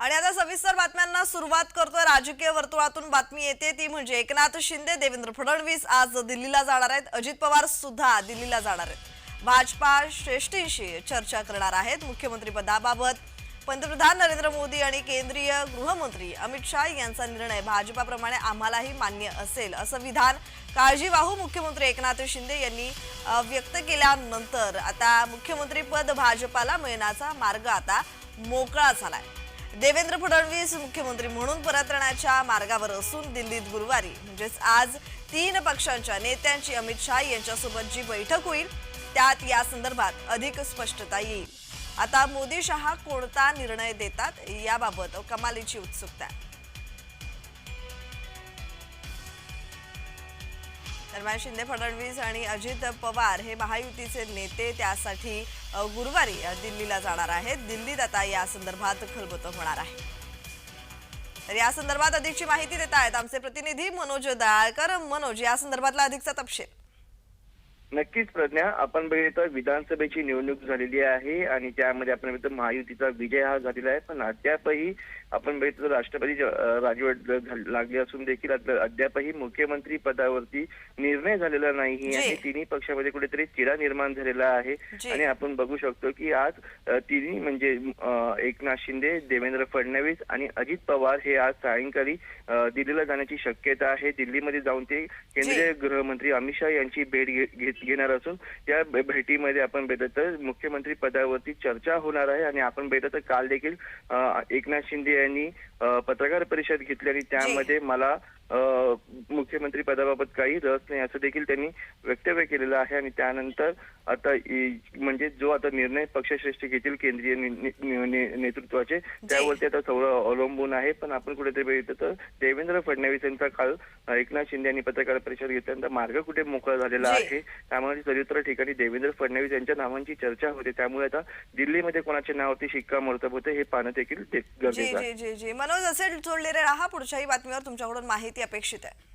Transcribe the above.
आणि आता सविस्तर बातम्यांना सुरुवात करतोय राजकीय वर्तुळातून बातमी येते ती म्हणजे एकनाथ शिंदे देवेंद्र फडणवीस आज दिल्लीला जाणार आहेत. अजित पवार सुद्धा दिल्लीला जाणार आहेत. भाजपा श्रेष्ठींशी चर्चा करणार आहेत मुख्यमंत्री पदाबाबत पंतप्रधान नरेंद्र मोदी आणि केंद्रीय गृहमंत्री अमित शाह यांचा निर्णय भाजपाप्रमाणे आम्हालाही मान्य असेल असं विधान काळजीवाहू मुख्यमंत्री एकनाथ शिंदे यांनी व्यक्त केल्यानंतर आता मुख्यमंत्रीपद भाजपाला मिळण्याचा मार्ग आता मोकळा झालाय. देवेंद्र फडणवीस मुख्यमंत्री म्हणून परतण्याच्या मार्गावर असून दिल्लीत गुरुवारी म्हणजेच आज तीन पक्षांच्या नेत्यांची अमित शाह यांच्यासोबत जी बैठक होईल त्यात या संदर्भात अधिक स्पष्टता येईल. आता मोदी शहा कोणता निर्णय देतात याबाबत कमालीची उत्सुकता आहे. दरम्यान शिंदे फडणवीस आणि अजित पवार हे महायुतीचे नेते त्यासाठी गुरुवारी दिल्लीला जाणार आहेत. दिल्लीत आता या संदर्भात खलबतं होणार आहे. तर या संदर्भात अधिकची माहिती देत आहेत आमचे प्रतिनिधी मनोज दयाळकर मनोज या संदर्भातला अधिकचा तपशील. नक्कीच प्रज्ञा आपण बघितलं विधानसभेची निवडणूक झालेली आहे आणि त्यामध्ये आपण बघितलं महायुतीचा विजय हा झालेला आहे पण अद्यापही आपण बघितलं राष्ट्रपती राजवट लागली असून देखील अद्या- अद्यापही मुख्यमंत्री पदावरती निर्णय झालेला नाही. आणि तिन्ही पक्षामध्ये कुठेतरी चिडा निर्माण झालेला आहे. आणि आपण बघू शकतो की आज तिन्ही म्हणजे एकनाथ शिंदे देवेंद्र फडणवीस आणि अजित पवार हे आज सायंकाळी दिल्लीला जाण्याची शक्यता आहे दिल्लीमध्ये जाऊन ते केंद्रीय गृहमंत्री अमित शाह यांची भेट घेत- घेणार असून या भेटीमध्ये आपण तर मुख्यमंत्री पदावरती चर्चा होणार आहे आणि आपण तर काल देखील एकनाथ शिंदे यांनी पत्रकार परिषद घेतली आणि त्यामध्ये मला मुख्यमंत्री पदाबाबत काही रस नाही असं देखील त्यांनी वक्तव्य केलेलं आहे आणि त्यानंतर आता म्हणजे जो आता निर्णय पक्षश्रेष्ठी घेतील केंद्रीय नेतृत्वाचे त्यावरती आता सगळं अवलंबून आहे. पण आपण कुठेतरी बघितलं तर देवेंद्र फडणवीस यांचा काल एकनाथ शिंदे यांनी पत्रकार परिषद घेतल्यानंतर मार्ग कुठे मोकळा झालेला. आहे? त्यामुळे सर्वत्र ठिकाणी देवेंद्र फडणवीस यांच्या नावांची चर्चा होते. त्यामुळे आता दिल्लीमध्ये कोणाच्या नावावरती शिक्कामोर्तब होते हे पाहणं देखील गरजेचं आहे. मनोज असेल जोडलेले राहा. पुढच्याही बातमीवर तुमच्याकडून माहिती अपेक्षित आहे.